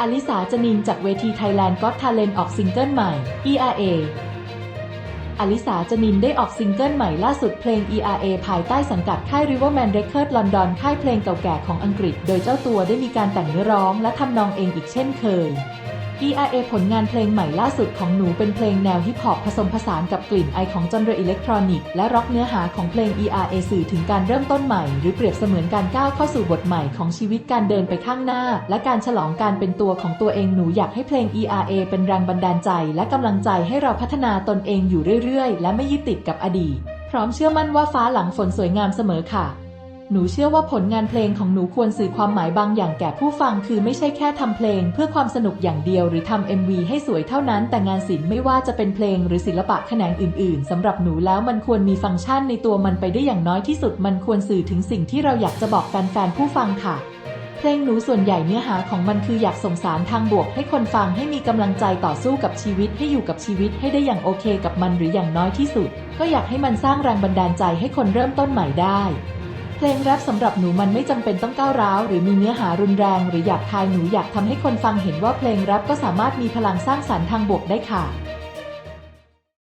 อลิสาจนินจากเวที Thailand Got Talent ออกซิงเกิลใหม่ ERA อลิสาจนินได้ออกซิงเกิลใหม่ล่าสุดเพลง ERA ภายใต้สังกัดค่าย Riverman Records London ค่ายเพลงเก่าแก่ของอังกฤษ โดยเจ้าตัวได้มีการแต่งเนื้อร้องและทำนองเองอีกเช่นเคย ERA ผลงานเพลงใหม่ล่าสุดของหนูเป็นเพลงแนวฮิปฮอปผสมผสานกับกลิ่นไอของจอนเรอิเล็กทรอนิกส์และร็อกเนื้อหาของเพลง ERA สื่อถึงการเริ่มต้นใหม่ หรือเปรียบเสมือนการก้าวเข้าสู่บทใหม่ของชีวิตการเดินไปข้างหน้า และการฉลองการเป็นตัวของตัวเองหนูอยากให้เพลง ERA เป็นแรงบันดาลใจ และกำลังใจให้เราพัฒนาตนเองอยู่เรื่อยๆ และไม่ยึดติดกับอดีต พร้อมเชื่อมั่นว่าฟ้าหลังฝนสวยงามเสมอค่ะ หนูเชื่อว่าผลงานเพลงของหนูควรสื่อความหมายบางอย่างแก่ผู้ฟัง คือไม่ใช่แค่ทำเพลง เพื่อความสนุกอย่างเดียวหรือทำ MV ให้สวยเท่านั้น แต่งานศิลป์ไม่ว่าจะเป็นเพลงหรือศิลปะแขนงอื่น ๆสำหรับหนูแล้วมันควรมีฟังก์ชันในตัวมันไปได้อย่างน้อยที่สุด มันควรสื่อถึงสิ่งที่เราอยากจะบอกแฟนๆผู้ฟังค่ะเพลงหนูส่วนใหญ่เนื้อหาของมันคืออยากส่งสารทางบวกให้คนฟังให้มีกำลังใจต่อสู้กับชีวิตให้อยู่กับชีวิตให้ได้อย่างโอเคกับมันหรืออย่างน้อยที่สุด ก็อยากให้มันสร้างแรงบันดาลใจให้คนเริ่มต้นใหม่ได้ เพลงแรปสำหรับหนูมันไม่จำเป็นต้องก้าวร้าว หรือมีเนื้อหารุนแรง หรือหยาบคายหนูอยากทำให้คนฟังเห็นว่าเพลงแรปก็สามารถมีพลังสร้างสรรค์ทางบวกได้ค่ะ